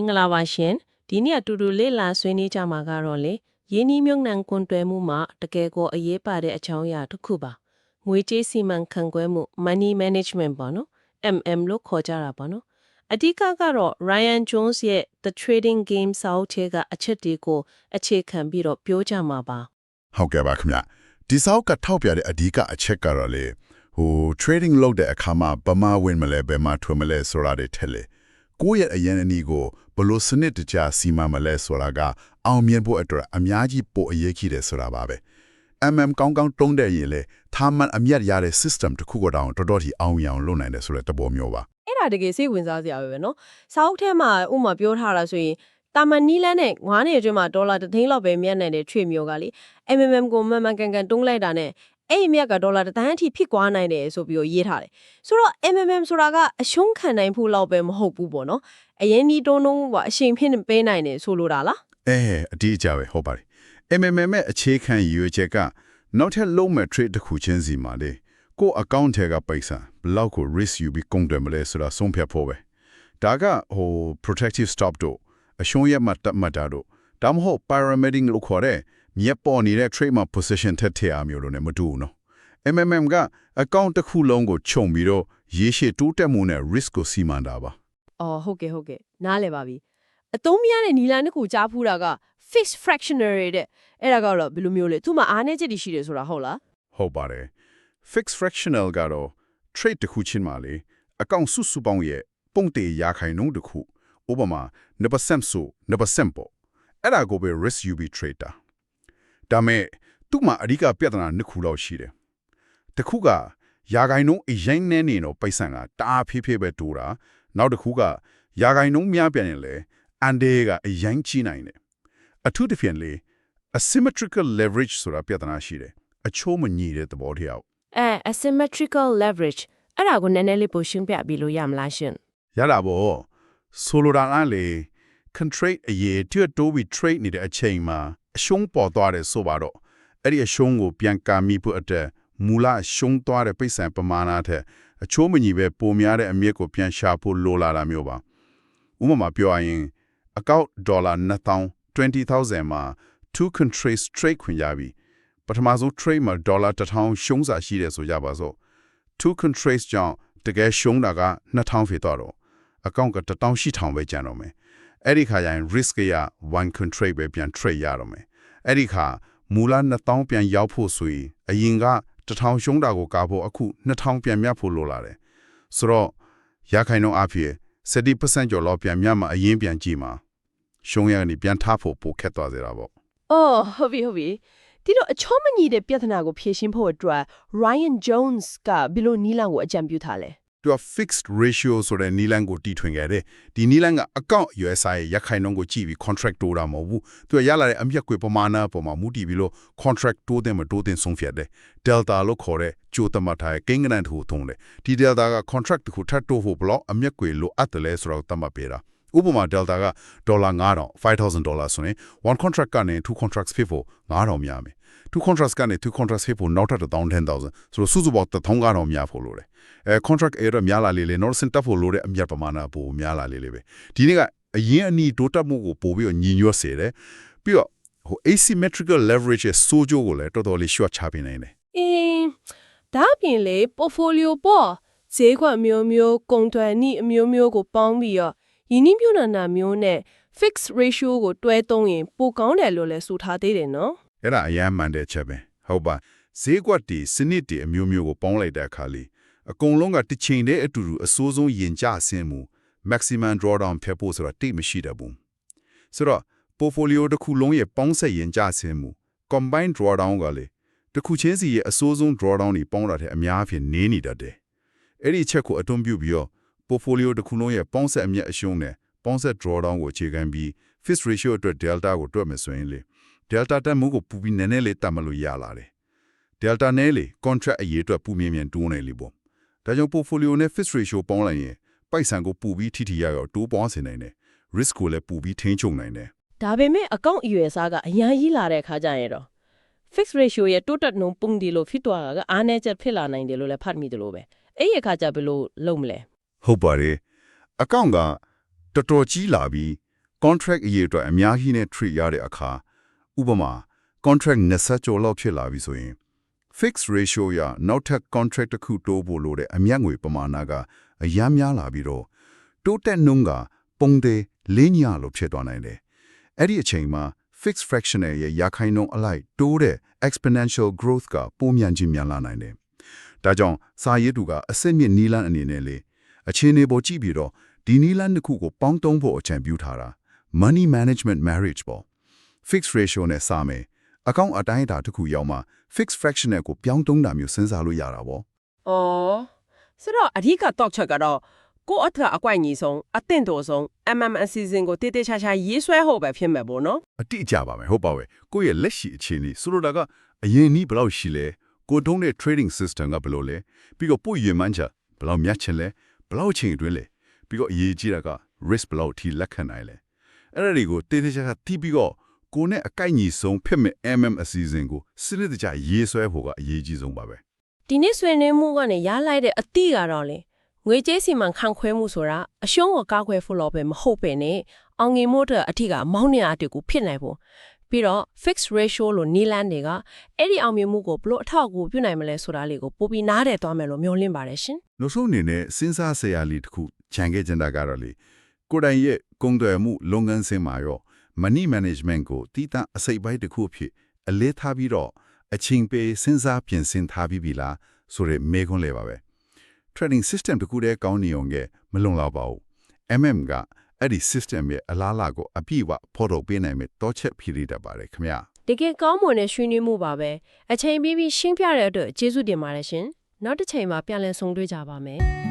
င်္ဂလာပါရှင်ဒီနေ့အတူတူလေ့လာဆွေးနွေးကြမှာကတော့လေယင်းနှီးမြုံနှံကွန်တွယ်မှုမှာတကယ်ကိုအရေးပါတဲ့အကြောင်းအရာတစ်ခုပါငွေကြေးစီမံခန့်ခွဲမှု money management ပေါ့နော် MM လို့ခေါ်ကြတာပေါ့နော်အဓိကကတော့ Ryan Jones ရဲ့ The Trading Game စာအုပ်ထဲကအချက်တွေကိုအခြေခံပြီးတော့ပြောကြမှာပါဟုတ်ကဲ့ပါခင်ဗျဒီစောက်ကထောက်ပြတဲ့အဓိကအချက်ကတော့လေဟို trading လုပ်တဲ့အခါမှာဘမဝင်မလဲဘယ်မှာထွက်မလဲဆိုတာတွေထက်လေ ကိုယ့်ရဲ့အရင်အနည်းကိုဘလို့စနစ်တကျစီမံမလဲဆိုတာကအောင်မြင်ဖို့အတွက်အများကြီးပိုအရေးကြီးတယ်ဆိုတာပါပဲ MM ကောင်းကောင်းတုံးတဲ့ရင်လေသာမန်အမြတ်ရတဲ့ system တစ်ခုကတောင်တော်တော်ကြီးအောင်ရအောင်လုပ်နိုင်တယ်ဆိုတဲ့သဘောမျိုးပါအဲ့ဒါတကယ်စိတ်ဝင်စားစရာပဲနော်စာအုပ်ထဲမှာဥမာပြောထားတာဆိုရင်တာမန်နီလန်းနဲ့ငွားနေအတွင်းမှာဒေါ်လာတစ်သိန်းလောက်ပဲမြတ်နိုင်တဲ့ချွေမျိုးကလေ MMM ကိုမှန်မှန်ကန်ကန်တုံးလိုက်တာနဲ့ အဲ့ဒီမြတ်ကဒေါ်လာတစ်သန်းအထိဖြစ်သွားနိုင်တယ်ဆိုပြီးတော့ရေးထားတယ်ဆိုတော့ MMM ဆိုတာကအရှုံးခံနိုင်ဖို့လောက်ပဲမဟုတ်ဘူးပေါ့နော်အရင်ဒီတွန်းတွန်းကအချိန်ဖြစ်နေပေးနိုင်တယ်ဆိုလိုတာလားအဲအတိအကျပဲဟုတ်ပါတယ် MMM ရဲ့အခြေခံရည်ရွယ်ချက်ကနောက်ထပ်လုံးမဲ့ trade တစ်ခုချင်းစီမှာလေကိုယ့် account ထဲကပိတ်ဆံဘယ်လောက်ကို risk ယူပြီးကုန်တယ်မလဲဆိုတာဆုံးဖြတ်ဖို့ပဲဒါကဟို protective stop တို့အရှုံးရမှတ်တတ်မှတ်တာတို့ဒါမှမဟုတ် pyramiding လို့ခေါ်တဲ့ မြက်ပေါ်နေတဲ့ trade မှာ position ထက်ထည့်အားမျိုးလို့ ਨੇ မတူဘူးနော် MMM က account တစ်ခုလုံးကိုခြုံပြီးတော့ရေရှည်တိုးတက်မှုနဲ့ risk ကိုစီမံတာပါအော်ဟုတ်ကဲ့ဟုတ်ကဲ့နားလည်ပါပြီအသုံးမရတဲ့နီလန်းတစ်ခုကြားဖူးတာက fixed fractionary တဲ့အဲ့ဒါကတော့ဘယ်လိုမျိုးလဲသူ့မှာအားနည်းချက်တွေရှိတယ်ဆိုတာဟုတ်လားဟုတ်ပါတယ် fixed fractional ကတော့ trade တစ်ခုချင်းမှာလေအကောင့်စုစုပေါင်းရဲ့ပုံတေရာခိုင်နှုန်းတစ်ခုဥပမာ9%ဆို9%ပေါ့အဲ့ဒါကိုပဲ risk UB trader ဒါမဲ့သူ့မှာအဓိကပြဿနာနှစ်ခုလောက်ရှိတယ်တစ်ခုကရာခိုင်နှုန်းအရင်နဲ့နေတော့ပိတ်ဆံကတအားဖေးဖေးပဲတိုးတာနောက်တစ်ခုကရာခိုင်နှုန်းများပြန်ရင်လေအန်ဒေကအရင်ကြီးနိုင်တယ်အထူးသဖြင့်လေ asymmetrical leverage ဆိုတာပြဿနာရှိတယ်အချိုးမညီတဲ့သဘောတရားအဲ asymmetrical leverage အဲ့ဒါကိုနည်းနည်းလေးပိုရှင်းပြပြီးလို့ရမလားရှင်ရတာပေါ့ဆိုလိုတာကလေ contract အရေးတွတ်တိုးပြီး trade နေတဲ့အချိန်မှာ အရှုံးပေါ်သွားတယ်ဆိုပါတော့အဲ့ဒီအရှုံးကိုပြန်ကာမိဖို့အတွက်မူလရှုံးသွားတဲ့ပိတ်ဆံပမာဏထက်အချိုးမညီပဲပိုများတဲ့အမြင့်ကိုပြန်ရှာဖို့လိုလာတာမျိုးပါဥပမာပြောရရင်အကောက်ဒေါ်လာ2000 20000မှာ2 contract trade ခွင့်ရပြီပထမဆုံး trade မှာဒေါ်လာ1000ရှုံးစာရှိတယ်ဆိုကြပါစို့2 contracts ကြောင့်တကယ်ရှုံးတာက2000ဖြစ်သွားတော့အကောင့်က1000ရှိထောင်ပဲကျန်တော့မယ် အဲ့ဒီခါကျရင် risk ရ1 contract ပဲပြန် trade ရတော့မယ်အဲ့ဒီခါမူလ2000ပြန်ရောက်ဖို့ဆိုရင်အရင်က1000ရှုံးတာကိုကာဖို့အခု2000ပြန်မြတ်ဖို့လိုလာတယ်ဆိုတော့ရခိုင်နှုန်းအဖြစ်70%ကျော်လောက်ပြန်မြတ်မှာအရင်ပြန်ကြည့်မှာရှုံးရကနေပြန်ထဖို့ပိုခက်သွားစေတာပေါ့အော်ဟုတ်ပြီဟုတ်ပြီဒီတော့အချောမညီတဲ့ပြဿနာကိုဖြေရှင်းဖို့အတွက် Ryan Jones ကဘယ်လိုနီလန်းကိုအကြံပြုထားလဲ သူက fixed ratio ဆိုတဲ့နီလန်းကိုတီထွင်ခဲ့တယ်ဒီနီလန်းကအကောင့် USI ရဲ့ရခိုင်နှုန်းကိုကြည့်ပြီး contract တိုးတာမဟုတ်ဘူးသူကရလာတဲ့အမြတ်ကွေပမာဏပေါ်မှာမူတည်ပြီးလို့ contract တိုးတဲ့မတိုးတဲ့ဆုံးဖြတ်တယ် delta လို့ခေါ်တဲ့ကြိုးသမတ်ထားတဲ့ကိန်းဂဏန်းတစ်ခုထုံးတယ်ဒီ delta က contract တစ်ခုထပ်တိုးဖို့ဘလောက်အမြတ်ကွေလိုအပ်တယ်လဲဆိုတော့သတ်မှတ်ပေးတာဥပမာ delta ကဒေါ်လာ9000 5000ဒေါ်လာဆိုရင်1 contract ကနေ2 contracts ဖြစ်ဖို့9000များမယ် 2 contracts ကနေ2 contracts ဖြစ်ဖို့နောက်ထပ်10000ဆိုတော့စုစုပေါင်း1500များဖို့လိုတယ်အဲ contract error များလာလေလေ not စင်တက်ဖို့လိုတဲ့အမြတ်ပမာဏပိုများလာလေလေပဲဒီနေ့ကအရင်အနီတိုးတက်မှုကိုပို့ပြီးတော့ညီညွတ်စေတယ်ပြီးတော့ဟို asymmetrical leverage ရဲ့စိုးကျိုးကိုလည်းတော်တော်လေး short ချပေးနိုင်တယ်အင်းဒါအပြင်လေ portfolio ပေါ့ဈေးကွက်အမျိုးမျိုးကုန်သွယ်နည်းအမျိုးမျိုးကိုပေါင်းပြီးတော့ယင်းနှိမ့်ပြနာနာမျိုးနဲ့ fixed ratio ကိုတွဲသုံးရင်ပိုကောင်းတယ်လို့လည်းဆိုထားသေးတယ်နော် အဲ့ဒါအရန်မှန်တဲ့ချက်ပဲဟုတ်ပါဈေးကွက်တီစနစ်တီအမျိုးမျိုးကိုပေါင်းလိုက်တဲ့အခါလေးအကုန်လုံးကတစ်ချိန်တည်းအတူတူအစိုးဆုံးယင်ကြဆင်းမှု maximum drawdown ဖြစ်ဖို့ဆိုတာတိတ်မရှိတတ်ဘူးဆိုတော့ portfolio တစ်ခုလုံးရဲ့ပေါင်းဆက်ယင်ကြဆင်းမှု combined drawdown ကလေတစ်ခုချင်းစီရဲ့အစိုးဆုံး drawdown တွေပေါင်းတာတဲ့အများအပြားနေနေတတ်တယ်အဲ့ဒီချက်ကိုအသွင်ပြုပြီးတော့ portfolio တစ်ခုလုံးရဲ့ပေါင်းဆက်အမြတ်အရှုံးနဲ့ပေါင်းဆက် drawdown ကိုအခြေခံပြီး fixed ratio အတွက် delta ကိုတွက်မယ်ဆိုရင်လေ delta တက်မှုကိုပူပြီးနည်းနည်းလေးတတ်မလို့ရလာတယ် delta နဲ့လေ contract အရေးအတွက်ပူမြင်မြင်တိုးနေလေပေါ့ဒါကြောင့် portfolio နဲ့ fixed ratio ပေါင်းလိုက်ရင်ပိုက်ဆံကိုပူပြီးထိထိရရောက်တိုးပွားစေနိုင်တယ် risk ကိုလည်းပူပြီးထိန်းချုပ်နိုင်တယ်ဒါပေမဲ့အကောင့်အရွယ်စားကအများကြီးလာတဲ့အခါကျရင်တော့ fixed ratio ရဲ့တိုးတက်နှုန်းပုံဒီလို့ဖြစ်သွားတာကအားနည်းချက်ဖြစ်လာနိုင်တယ်လို့လည်းဖတ်မိတယ်လို့ပဲအဲ့ဒီအခါကျဘယ်လိုလုပ်မလဲဟုတ်ပါတယ်အကောင့်ကတော်တော်ကြီးလာပြီး contract အရေးအတွက်အများကြီးနဲ့ treat ရတဲ့အခါ ဥပမာ contract 20ကျော်လောက်ဖြစ်လာပြီဆိုရင် fixed ratio ရနောက်ထပ် contract တစ်ခုတိုးဖို့လိုတဲ့အမြတ်ငွေပမာဏကအများများလာပြီးတော့တိုးတက်နှုန်းကပုံသေးလေးညလို့ဖြစ်သွားနိုင်တယ်အဲ့ဒီအချိန်မှာ fixed fractional ရဲ့ရာခိုင်နှုန်းအလိုက်တိုးတဲ့ exponential growth ကပုံမြန်ခြင်းမြန်လာနိုင်တယ်ဒါကြောင့်စာရေးသူကအစစ်မြစ်နီးလန်းအနေနဲ့လေအခြေအနေပေါ်ကြည့်ပြီးတော့ဒီနီးလန်းတစ်ခုကိုပေါင်းတုံးဖို့အကြံပြုထားတာ money management marriage ပေါ့ fixed ratio နဲ့စမယ်အကောင့်အတိုင်းအတာတစ်ခုရောက်မှ fixed fractional ကိုပြောင်းတုံးတာမျိုးစဉ်းစားလို့ရတာပေါ့။အော်ဆိုတော့အဓိကတော့ချက်ကတော့ကိုယ့်အထက်အကွက်ညီဆုံးအသင့်တော်ဆုံး MM အစီအစဉ်ကိုတည်တည်ချာချာရေးဆွဲဖို့ပဲဖြစ်မယ်ပေါ့နော်အတိအကျပါမယ်ဟုတ်ပါပဲကိုယ့်ရဲ့လက်ရှိအခြေအနေဆိုလိုတာကအရင်နီးဘယ်လောက်ရှိလဲကိုယ်တုံးတဲ့ trading system ကဘယ်လိုလဲပြီးတော့ပို့ရင်မှန်းချဘယ်လောက်မြတ်ချင်လဲဘယ်လောက်ချိန်အတွင်းလဲပြီးတော့အရေးကြီးတာက risk ဘယ်လောက်ထိလက်ခံနိုင်လဲအဲ့ဒါတွေကိုတေးသေးချာချာတီးပြီးတော့ ကိုယ်နဲ့အကိုက်ညီဆုံးဖြစ်မဲ့ MM အစီအစဉ်ကိုစနစ်တကျရေးဆွဲဖို့ကအရေးကြီးဆုံးပါပဲဒီနေ့ဆွေးနွေးမှုကနေရလိုက်တဲ့အတိကတော့လေငွေကြေးစီမံခန့်ခွဲမှုဆိုတာအရှုံးကိုကောက်ခွဲဖို့လို့ပဲမဟုတ်ပဲနဲ့အောင်ငင်မှုတဲ့အထီးကမောင်းနေအတူကိုဖြစ်နိုင်ဖို့ပြီးတော့ fixed ratio လို့နီလန်းတွေကအဲ့ဒီအောင်မြင်မှုကိုဘလို့အထောက်အကူပြုနိုင်မလဲဆိုတာလေးကိုပိုပြီးနားတယ်သွားမယ်လို့မျှော်လင့်ပါတယ်ရှင်နောက်ဆုံးအနေနဲ့စဉ်းစားစရာလေးတစ်ခုခြံခဲ့ကြတာကတော့လေကိုယ်တိုင်ရဲ့ကုန်သွယ်မှုလုပ်ငန်းစဉ်မှာရော money management ကိုတည်တံ့အစိပ်ပိုင်းတစ်ခုအဖြစ်အလေးထားပြီးတော့အချိန်ပေးစဉ်းစားပြင်ဆင်ထားပြီးပြီလားဆိုရဲမေခွန်းလေးပါပဲ trading system တစ်ခုတည်းကောင်းနေအောင်ကမလုံလောက်ပါဘူး MM ကအဲ့ဒီ system ရဲ့အလားအလာကိုအပြည့်အဝဖော်ထုတ်ပေးနိုင်မဲ့တောချက်ဖြစ်ရတတ်ပါတယ်ခင်ဗျာတကယ်ကောင်းမွန်တဲ့ဆွေးနွေးမှုပါပဲအချိန်ပြီးပြီးရှင်းပြတဲ့အတွက်ကျေးဇူးတင်ပါတယ်ရှင်နောက်တစ်ချိန်မှာပြန်လည်ဆုံတွေ့ကြပါမယ်